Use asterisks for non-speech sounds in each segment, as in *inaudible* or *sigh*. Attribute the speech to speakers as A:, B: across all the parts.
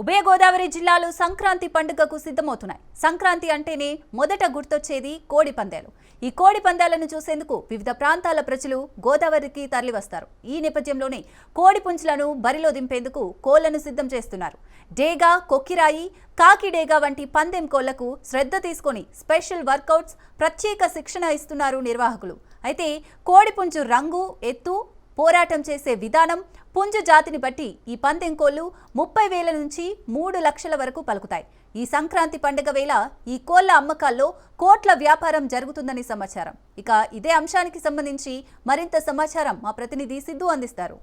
A: ఉభయ గోదావరి జిల్లాలు సంక్రాంతి పండుగకు సిద్ధమవుతున్నాయి. సంక్రాంతి అంటేనే మొదట గుర్తొచ్చేది కోడి పందాలు. ఈ కోడి పందాలను చూసేందుకు వివిధ ప్రాంతాల ప్రజలు గోదావరికి తరలివస్తారు. ఈ నేపథ్యంలోనే కోడి పుంజులను బరిలో దింపేందుకు కోళ్ళను సిద్ధం చేస్తున్నారు. డేగా కొక్కిరాయి కాకిడేగా వంటి పందెం కోళ్ళకు శ్రద్ధ తీసుకొని స్పెషల్ వర్కౌట్స్ ప్రత్యేక శిక్షణ ఇస్తున్నారు నిర్వాహకులు. అయితే కోడిపుంజు రంగు ఎత్తు పోరాటం చేసే విధానం పుంజు జాతిని బట్టి ఈ పందెం కోళ్ళు ముప్పై వేల నుంచి మూడు లక్షల వరకు పలుకుతాయి. ఈ సంక్రాంతి పండుగ వేళ ఈ కోళ్ళ అమ్మకాల్లో కోట్ల వ్యాపారం జరుగుతుందని సమాచారం. ఇక ఇదే అంశానికి సంబంధించి మరింత సమాచారం మా ప్రతినిధి సిద్ధు అందిస్తారు.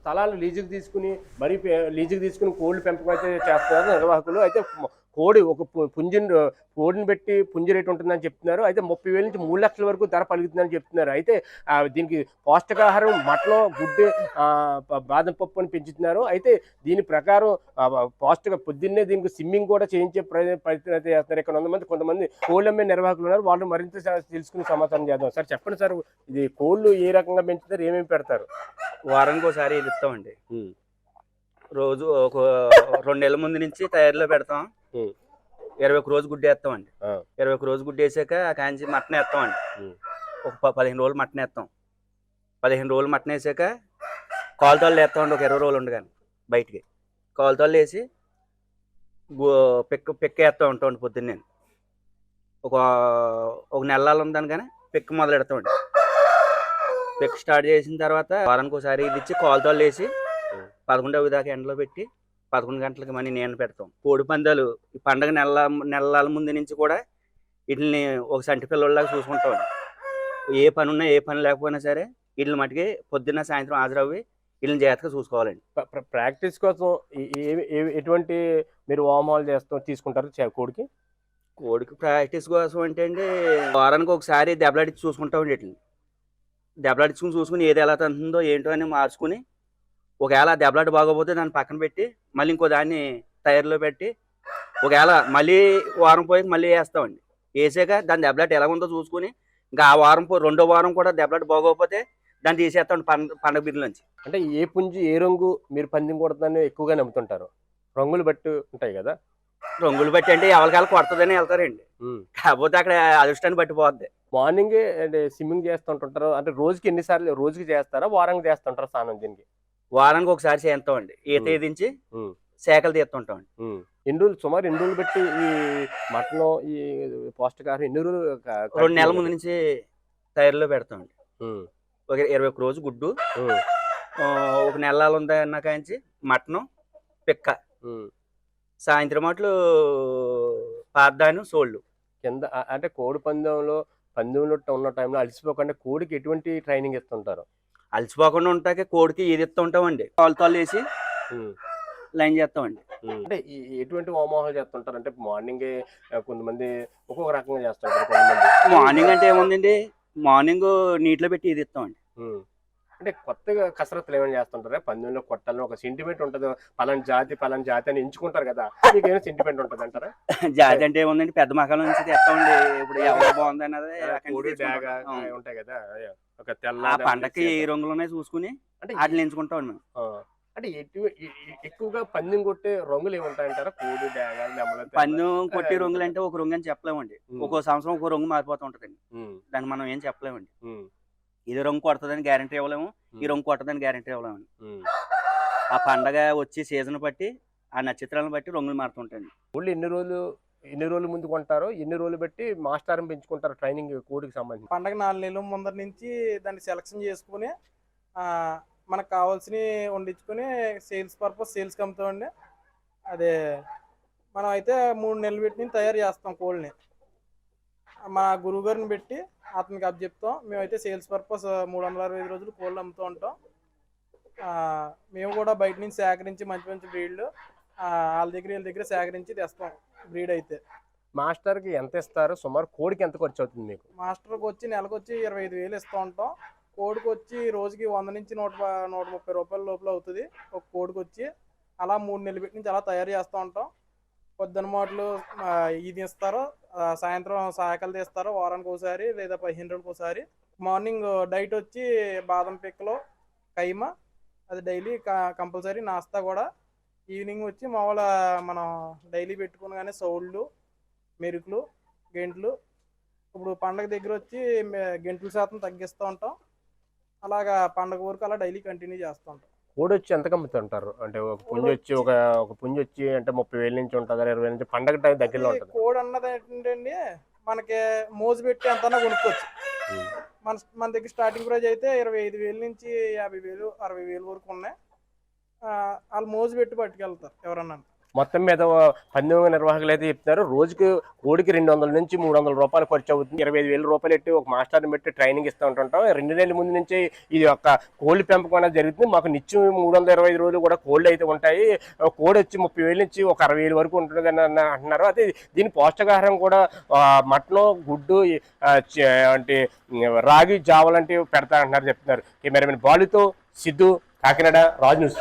B: స్థలాలు లీజుకు తీసుకుని మరీ లీజుకు తీసుకుని కోళ్ళు పెంపకం అయితే చేస్తున్నారు నిర్వాహకులు. అయితే కోడి ఒక పు- పుంజుని కోడిని పెట్టి పుంజు రేటు ఉంటుందని చెప్తున్నారు. అయితే ముప్పై వేల నుంచి మూడు లక్షల వరకు ధర పలుకుతుందని చెప్తున్నారు. అయితే దీనికి పౌష్టికాహారం మటన్ గుడ్డు బాదం పప్పు అని పెంచుతున్నారు. అయితే దీని ప్రకారం పౌష్టిక పొద్దున్నే దీనికి స్విమ్మింగ్ కూడా చేయించే ప్ర- ప్రయత్నం అయితే చేస్తున్నారు. ఇక్కడ కొంతమంది కొంతమంది కోళ్ళు అమ్మే నిర్వాహకులు ఉన్నారు. వాళ్ళు మరింత తెలుసుకుని సమాచారం చేద్దాం. సార్ చెప్పండి సార్ ఇది కోళ్ళు ఏ రకంగా పెంచుతారు ఏమేమి పెడతారు?
C: వారానికి ఒకసారి ఇది ఇస్తామండి రోజు ఒక రెండు నెలల ముందు నుంచి తయారీలో పెడతాం. ఇరవై ఒక రోజు గుడ్డు వేస్తామండి. ఇరవై ఒక రోజు గుడ్డు వేసాక ఆ కాంచి మటన్ వేస్తామండి. ఒక పదిహేను రోజులు మటన్ వేస్తాం పదిహేను రోజులు మటన్ వేసాక కాలుతోళ్ళు వేస్తామండి ఒక ఇరవై రోజులు ఉండగానే బయటికి కాలుతోళ్ళు వేసి పిక్క పిక్క వేస్తూ ఉంటామండి పొద్దున్నే ఒక ఒక నెలలు ఉందని కానీ పిక్క మొదలు పెడతామండి పిక్ స్టార్ట్ చేసిన తర్వాత వారానికి ఒకసారి ఇది ఇచ్చి కాలుతోళ్ళు వేసి. పదకొండవ దాకా ఎండలో పెట్టి పదకొండు గంటలకి మనీ నేను పెడతాం. కోడి పందాలు ఈ పండగ నెల నెలల ముందు నుంచి కూడా వీటిని ఒక సంటి పిల్లలాగా చూసుకుంటాం. ఏ పని ఉన్నా ఏ పని లేకపోయినా సరే వీటిని మటుకి పొద్దున్న సాయంత్రం హాజరవ్వి వీళ్ళని జాగ్రత్తగా చూసుకోవాలండి.
B: ప్ర- ప్ర- ప్రాక్టీస్ కోసం ఎటువంటి మీరు వామాలు చేస్తాం తీసుకుంటారు కోడికి?
C: కోడికి ప్రాక్టీస్ కోసం అంటే అండి వారానికి ఒకసారి దెబ్బలాడించి చూసుకుంటామండి వీటిని. దెబ్బలాడించుకుని చూసుకుని ఏది ఎలా తంతుందో ఏంటో అని మార్చుకుని ఒకవేళ దెబ్బలాట బాగోపోతే దాన్ని పక్కన పెట్టి మళ్ళీ ఇంకో దాన్ని తయారులో పెట్టి ఒకవేళ మళ్ళీ వారం పోయి మళ్ళీ వేస్తామండి. వేసాక దాని దెబ్బలాట ఎలా ఉందో చూసుకుని ఇంకా ఆ వారం పో రెండో వారం కూడా దెబ్బలాట బాగోకపోతే దాన్ని తీసేస్తామండి పండ పండగ బిర్లోంచి.
B: అంటే ఏ పుంజు ఏ రంగు మీరు పందెం కొడుతుందని ఎక్కువగా నమ్ముతుంటారు? రంగులు బట్టి ఉంటాయి కదా?
C: రంగులు బట్టి అంటే ఎవరికాల కొడుతుందని వెళ్తారండి. కాకపోతే అక్కడ అదృష్టాన్ని బట్టి పోద్ది.
B: మార్నింగ్ అంటే స్విమ్మింగ్ చేస్తుంటుంటారు. అంటే రోజుకి ఎన్నిసార్లు రోజుకి చేస్తారా? వారానికి చేస్తుంటారా స్నానం దీనికి?
C: వారానికి ఒకసారి చేస్తామండి ఈత
B: ఉం.
C: ఏదించి. శాఖలు తీస్తుంటామండి
B: ఉమ్. ఎన్ని రోజులు సుమారు ఎన్ని రోజులు బట్టి ఈ మటన్ ఈ పౌష్టికాహారం ఎన్ని రోజులు
C: రెండు నెలల ముందు నుంచి తయారీలో పెడతామండి
B: ఉమ్.
C: ఒక ఇరవై ఒక రోజు గుడ్డు ఒక నెల ఉంది అన్న కాంచి మటను పిక్క. సాయంత్రం మాటలు పాదాను సోళ్ళు
B: కింద అంటే కోడి పందెంలో పందెంలో ఉన్న టైంలో అలసిపోకుండా కోడికి ఎటువంటి ట్రైనింగ్ ఇస్తుంటారు
C: అలసిపోకుండా ఉంటాక కోడికి ఇది ఇస్తూ ఉంటామండి తోలు తోలు వేసి. లైన్ చేస్తామండి.
B: అంటే ఎటువంటి హోమాహాలు చేస్తుంటారు? అంటే మార్నింగ్ కొంతమంది ఒక్కొక్క రకంగా చేస్తుంటారు కొంతమంది.
C: మార్నింగ్ అంటే ఏముందండి? మార్నింగ్ నీటిలో పెట్టి ఇది ఇస్తామండి.
B: అంటే కొత్తగా కసరత్తులు ఏమైనా చేస్తుంటారా? పందెంలో కొట్టాలని ఒక సెంటిమెంట్ ఉంటుంది. పలానా జాతి పలానా జాతి అని ఎంచుకుంటారు కదా. మీకు ఏమైనా సెంటిమెంట్ ఉంటుంది అంటారా? *laughs*
C: జాతి అంటే ఏముందండి? పెద్ద మకాల నుంచి తెస్తామండి. ఇప్పుడు ఎవరు బాగుంది అన్నది.
B: ఉంటాయి కదా. అదే. ఒక తెల్ల
C: ఆ పండక్కి ఏ రంగులు ఉన్నాయి చూసుకుని
B: అంటే
C: వాటిని ఎంచుకుంటాం మేము.
B: అంటే ఎక్కువగా పందెం కొట్టే రంగులు ఏముంటాయంటారా కోడి డాగ.
C: పందెం కొట్టి రంగులు అంటే ఒక రంగు అని చెప్పలేమండి. ఒక్కో సంవత్సరం ఒక్కో రంగు మారిపోతూ ఉంటుందండి. దాన్ని మనం ఏం చెప్పలేమండి. ఇది రంగు కొడుతుందని గ్యారంటీ ఇవ్వలేము ఈ రంగు కొట్టదని గ్యారంటీ ఇవ్వలేము. ఆ పండగ వచ్చి సీజన్ బట్టి ఆ నక్షత్రాలను బట్టి రంగులు మారుతుంటాయండి
B: ఎన్ని రోజులు ఎన్ని రోజులు ముందు కొంటారో ఎన్ని రోజులు పెట్టి మాస్టర్ పెంచుకుంటారు ట్రైనింగ్ కోడికి సంబంధించి.
D: పండగ నాలుగు నెలల ముందర నుంచి దాన్ని సెలక్షన్ చేసుకుని మనకు కావాల్సినవి వండించుకొని సేల్స్ పర్పస్ సేల్స్కి అమ్ముతామండి అదే మనం అయితే మూడు నెలలు పెట్టి తయారు చేస్తాం కోళ్ళని మా గురువుగారిని పెట్టి అతనికి అప్ చెప్తాం. మేమైతే సేల్స్ పర్పస్ మూడు వందల అరవై ఐదు రోజులు కోళ్ళు అమ్ముతూ ఉంటాం. మేము కూడా బయట నుంచి సేకరించి మంచి మంచి బ్రీడ్లు వాళ్ళ దగ్గర వీళ్ళ దగ్గర సేకరించి తెస్తాం బ్రీడ్ అయితే.
B: మాస్టర్కి ఎంత ఇస్తారు? సుమారు కోడికి ఎంత ఖర్చు అవుతుంది మీకు?
D: మాస్టర్కి వచ్చి నెలకు వచ్చి ఇరవై ఐదు వేలు ఇస్తూ ఉంటాం. కోడికి వచ్చి రోజుకి వంద నుంచి నూట నూట ముప్పై రూపాయల లోపల అవుతుంది. ఒక కోడికి వచ్చి అలా మూడు నెలలు పెట్టి నుంచి అలా తయారు చేస్తూ ఉంటాం. పొద్దున మాటలు ఇది ఇస్తారు సాయంత్రం సాయకాలు తీస్తారు వారానికి ఒకసారి లేదా పదిహేను రోజులకు ఒకసారి. మార్నింగ్ డైట్ వచ్చి బాదం పిక్కలు కైమ అది డైలీ కంపల్సరీ నాస్తా కూడా ఈవినింగ్ వచ్చి మామూలు మనం డైలీ పెట్టుకుని కానీ సౌళ్ళు మెరుకులు గెంట్లు. ఇప్పుడు పండగ దగ్గర వచ్చి గెంట్ల శాతం తగ్గిస్తూ ఉంటాం. అలాగా పండగ వరకు అలా డైలీ కంటిన్యూ చేస్తూ ఉంటాం.
B: కోడి వచ్చి ఎంత కమ్ముతుంటారు? అంటే ఒక పుంజి వచ్చి ఒక ఒక పుంజి వచ్చి అంటే ముప్పై వేల నుంచి ఉంటుంది ఇరవై నుంచి? పండగ టైం దగ్గరలో ఉంటుంది?
D: కోడి అన్నది ఏంటంటే మనకి మోజు పెట్టి ఎంతనా కొనుక్కోవచ్చు. మన మన దగ్గర స్టార్టింగ్ ప్రైస్ అయితే ఇరవై ఐదు వేల నుంచి యాభై వేలు అరవై వేలు వరకు ఉన్నాయి. వాళ్ళు మోజు పెట్టి పట్టుకెళ్తారు ఎవరన్నా.
B: మొత్తం మీద పందెం నిర్వాహకులు అయితే చెప్తున్నారు రోజుకి కోడికి రెండు వందల నుంచి మూడు వందల రూపాయలు ఖర్చు అవుతుంది. ఇరవై ఐదు వేల రూపాయలు పెట్టి ఒక మాస్టర్ని పెట్టి ట్రైనింగ్ ఇస్తూ ఉంటుంటాం. రెండు నెలల ముందు నుంచి ఇది ఒక కోళ్ళ పెంపకం అనేది జరుగుతుంది. మాకు నిత్యం మూడు వందల ఇరవై ఐదు రోజులు కూడా కోళ్ళు అయితే ఉంటాయి. కోడి వచ్చి ముప్పై వేల నుంచి ఒక అరవై వేలు వరకు ఉంటుంది అని అంటున్నారు. అయితే దీని పౌష్టికాహారం కూడా మటన్ మటను గుడ్డు అంటే రాగి జావ లాంటివి పెడతా అంటున్నారు చెప్తున్నారు. కెమెరామెన్ బాలుతో సిద్ధు కాకినాడ రాజ్ న్యూస్.